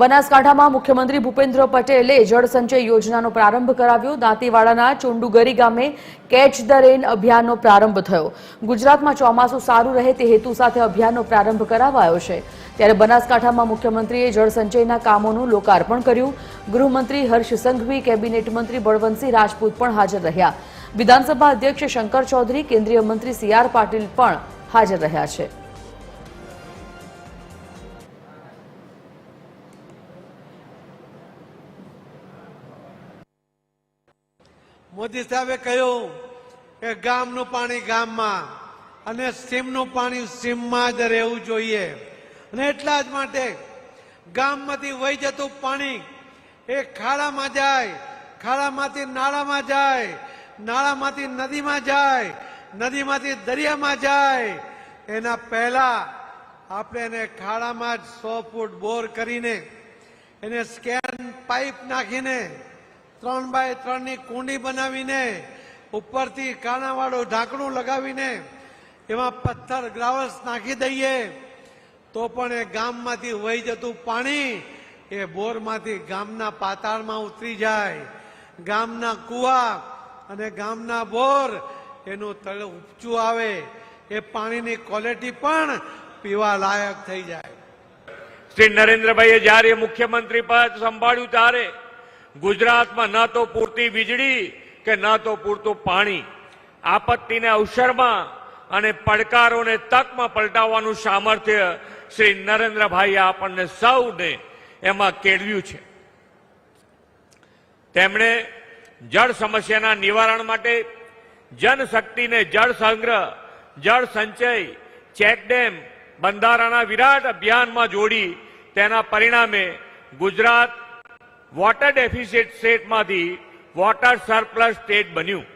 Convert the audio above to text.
બનાસકાંઠામાં મુખ્યમંત્રી ભૂપેન્દ્ર પટેલે જળસંચય યોજનાનો પ્રારંભ કરાવ્યો. દાંતીવાડાના ચોંડુગરી ગામે કેચ ધ રેન અભિયાનનો પ્રારંભ થયો. ગુજરાતમાં ચોમાસું સારું રહે તે હેતુ સાથે અભિયાનનો પ્રારંભ કરાવાયો છે. ત્યારે બનાસકાંઠામાં મુખ્યમંત્રીએ જળ સંચયના કામોનું લોકાર્પણ કર્યું. ગૃહમંત્રી હર્ષ સંઘવી, કેબિનેટ મંત્રી બળવંતસિંહ રાજપૂત પણ હાજર રહ્યા. વિધાનસભા અધ્યક્ષ શંકર ચૌધરી, કેન્દ્રીય મંત્રી સી આર પાટીલ પણ હાજર રહ્યા છે. મોદી સાહેબે કહ્યું કે ગામનું પાણી ગામમાં અને સીમનું પાણી સીમમાં જ રહેવું જોઈએ. અને એટલા જ માટે ગામમાંથી વહી જતું પાણી એ ખાડામાં જાય, ખાડામાંથી નાળામાં જાય, નાળામાંથી નદીમાં જાય, નદીમાંથી દરિયામાં જાય. એના પહેલા આપણે એને ખાડામાં જ સો ફૂટ બોર કરીને એને સ્કેન પાઇપ નાખીને ત્રણ બાય ત્રણની કુંડી બનાવીને, ઉપરથી કાણાવાળું ઢાંકણું લગાવીને, એમાં પથ્થર ગ્રાવલ્સ નાખી દઈએ, તો પણ એ ગામમાંથી વહી જતું પાણી, એ બોરમાંથી ગામના પાતાળમાં ઉતરી જાય. ગામના કુવા અને ગામના બોર, એનું તળ ઉપચું આવે. એ પાણીની ક્વોલિટી પણ પીવા લાયક થઈ જાય. શ્રી નરેન્દ્રભાઈએ જ્યારે મુખ્યમંત્રી પદ સંભાળ્યું ત્યારે ગુજરાતમાં ન તો પૂરતી વીજળી કે ન તો પૂરતું પાણી. આપત્તિને અવસરમાં અને પડકારોને તકમાં પલટાવવાનું સામર્થ્ય શ્રી નરેન્દ્રભાઈએ આપણને સૌને એમાં કેળવ્યું છે. તેમણે જળ સમસ્યાના નિવારણ માટે જનશક્તિને જળ સંગ્રહ, જળ સંચય ચેકડેમ બંધારાના વિરાટ અભિયાનમાં જોડી તેના પરિણામે ગુજરાત વોટર ડેફિસિટ સ્ટેટમાંથી વોટર સરપ્લસ સ્ટેટ બન્યું.